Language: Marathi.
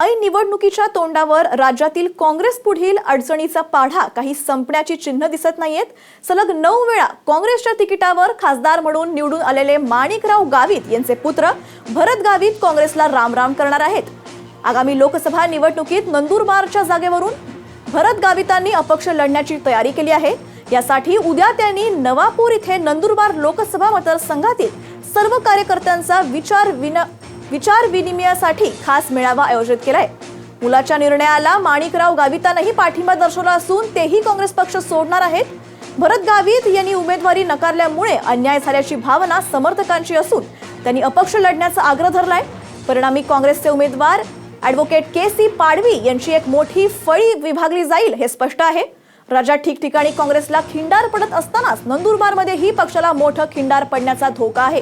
ऐन निवडणुकीच्या तोंडावर राज्यातील काँग्रेस पुढील अडचणीचा पाढा काही संपण्याची चिन्ह दिसत नाहीयेत. सलग नऊ वेळा काँग्रेसच्या तिकिटावर खासदार म्हणून निवडून आलेले माणिकराव गावित यांचे पुत्र भरत गावित काँग्रेसला रामराम करणार आहेत. आगामी लोकसभा निवडणुकीत नंदुरबारच्या जागेवरून भरत गावितांनी अपक्ष लढण्याची तयारी केली आहे. यासाठी उद्या त्यांनी नवापूर इथे नंदुरबार लोकसभा मतदारसंघातील सर्व कार्यकर्त्यांचा विचार विना विचार विनिमयासाठी खास मेळावा आयोजित केलाय. मुलाच्या निर्णयाला माणिकराव गावितांनीही पाठिंबा दर्शवला असून तेही काँग्रेस पक्ष सोडणार आहेत. भरत गावित यांनी उमेदवारी नकारल्यामुळे अन्याय झाल्याची भावना समर्थकांची असून त्यांनी अपक्ष लढण्याचा आग्रह धरलाय. परिणामी काँग्रेसचे उमेदवार ॲडव्होकेट के सी पाडवी यांची एक मोठी फळी विभागली जाईल हे स्पष्ट आहे. राज्यात ठिकठिकाणी काँग्रेसला खिंडार पडत असतानाच नंदुरबारमध्येही पक्षाला मोठं खिंडार पडण्याचा धोका आहे.